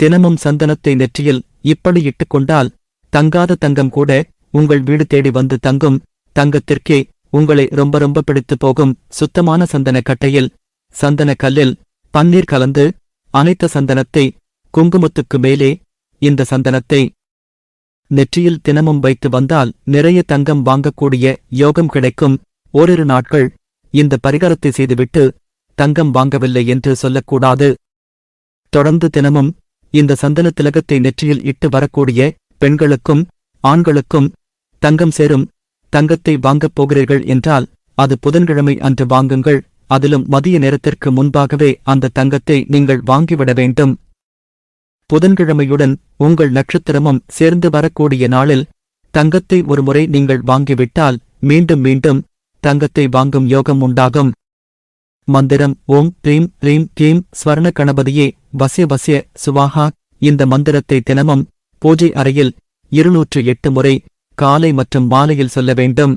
தினமும் சந்தனத்தை நெற்றியில் இப்படி இட்டுக்கொண்டால் தங்காத தங்கம் கூட உங்கள் வீடு தேடி வந்து தங்கும். தங்கத்திற்கே உங்களை ரொம்ப ரொம்ப பிடித்து போகும் சுத்தமான சந்தன கட்டையில் சந்தன கல்லில் பன்னீர் கலந்து அனைத்த சந்தனத்தை குங்குமத்துக்கு மேலே இந்த சந்தனத்தை நெற்றியில் தினமும் வைத்து வந்தால் நிறைய தங்கம் வாங்கக்கூடிய யோகம் கிடைக்கும். ஓரிரு நாட்கள் இந்த பரிகாரத்தை செய்துவிட்டு தங்கம் வாங்கவில்லை என்று சொல்லக்கூடாது. தொடர்ந்து தினமும் இந்த சந்தன திலகத்தை நெற்றியில் இட்டு வரக்கூடிய பெண்களுக்கும் ஆண்களுக்கும் தங்கம் சேரும் தங்கத்தை வாங்கப் போகிறீர்கள் என்றால் அது புதன்கிழமை அன்று வாங்குங்கள் அதிலும் மதிய நேரத்திற்கு முன்பாகவே அந்த தங்கத்தை நீங்கள் வாங்கிவிட வேண்டும். புதன்கிழமையுடன் உங்கள் நட்சத்திரமும் சேர்ந்து வரக்கூடிய நாளில் தங்கத்தை ஒருமுறை நீங்கள் வாங்கிவிட்டால் மீண்டும் மீண்டும் தங்கத்தை வாங்கும் யோகம் உண்டாகும். மந்திரம் ஓம் ப்ரீம் ப்ரீம் தீம் ஸ்வர்ண கணபதியே வசிய வசிய சுவாஹா இந்த மந்திரத்தை தினமும் பூஜை அறையில் இருநூற்று எட்டு முறை காலை மற்றும் மாலையில் சொல்ல வேண்டும்.